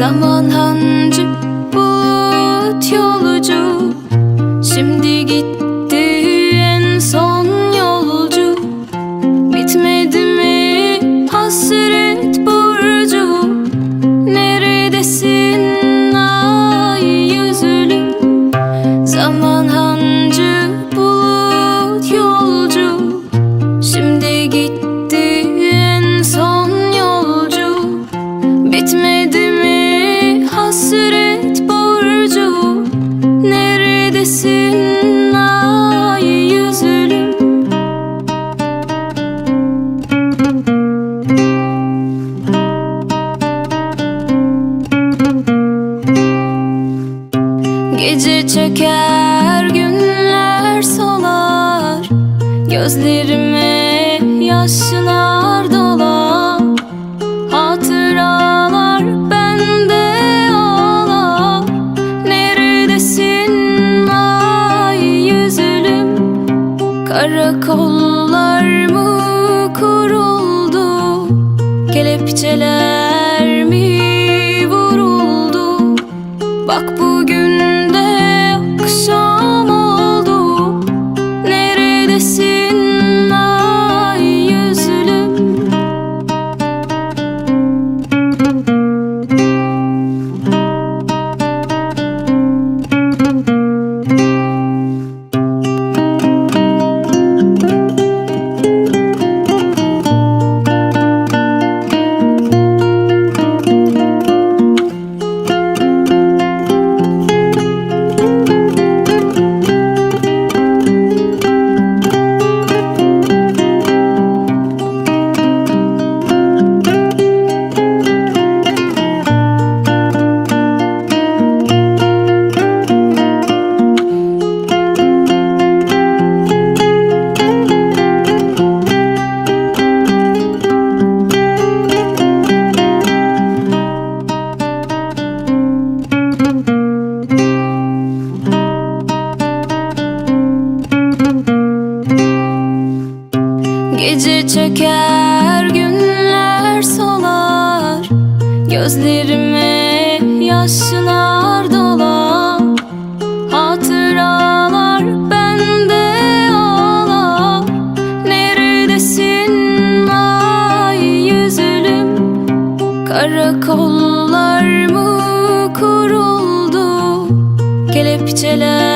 Zaman hancı bulut yolcu Gece çöker günler solar. Gözlerime yaşlar dolar. Hatıralar bende ağlar. Neredesin ay yüzlüm? Karakollar mı kuruldu? Kelepçeler mi vuruldu? Bak bugün Gece çöker günler solar. Gözlerime yaşlar dolar. Hatıralar bende ağlar. Neredesin ay yüzlüm? Karakollar mı kuruldu? Kelepçeler